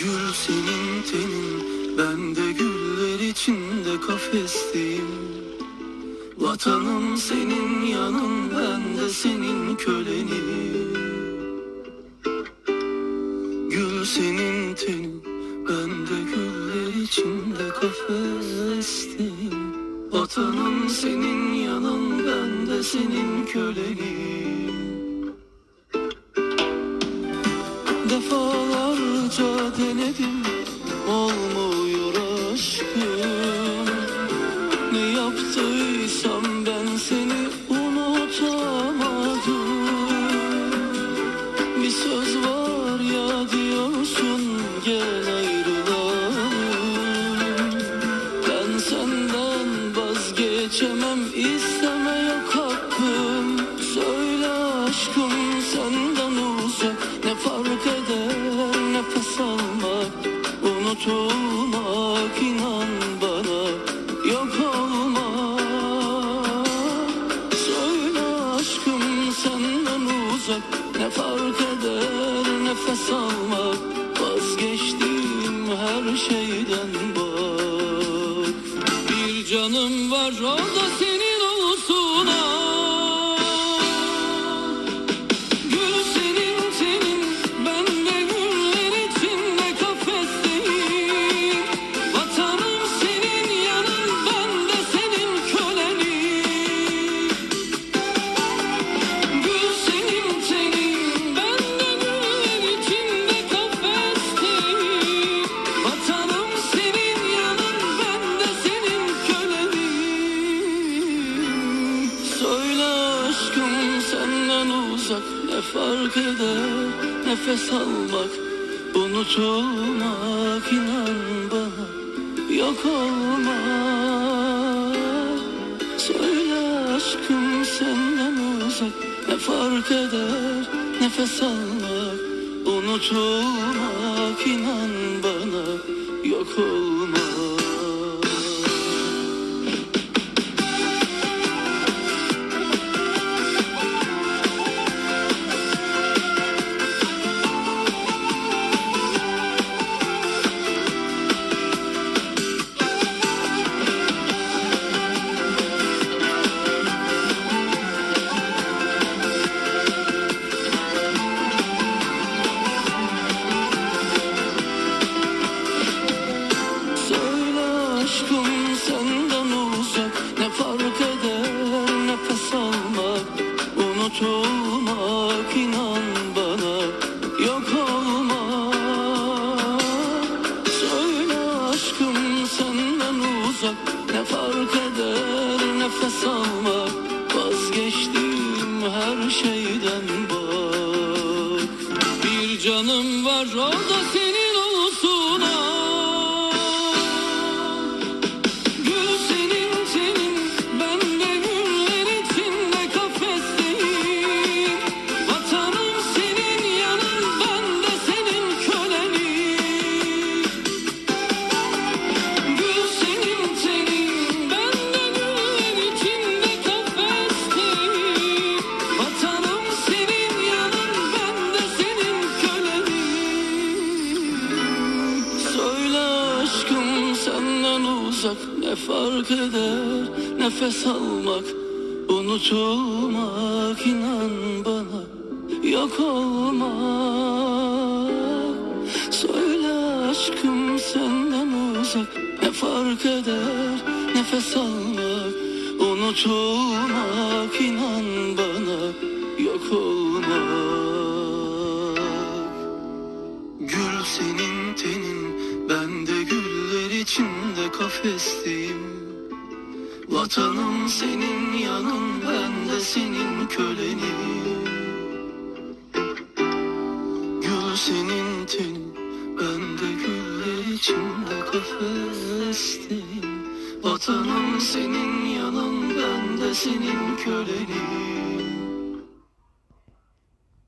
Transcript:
Gül senin tenin Ben de güller içinde kafesteyim. Vatanım senin yanın Ben de senin kölenim. Gül senin tenin Ben de güller içinde kafesteyim. Vatanım senin yanın Ben de senin kölenim. Defol. Defalarca denedim olmuyor aşkım. Ne yaptıysam ben seni fark eder nefes almak Vazgeçtim her şeyden bak Bir canım var o da senin olsun ah. Eder nefes almak Unutulmak inan bana yok olmak. Söyle aşkım senden uzak ne fark eder nefes almak Unutulmak inan senden senden uzak ne fark eder? Nefes almak Unutulmak inan bana yok olmak. Söyle aşkım senden uzak ne fark eder? Nefes almak Unutulmak inan bana yok olmak. Gül senin tenin ben de güller içinde kafesteyim Vatanım senin yanın ben de senin kölenim. Gül senin tenin ben de güller içinde kafesteyim Vatanım senin yanın ben de senin kölenim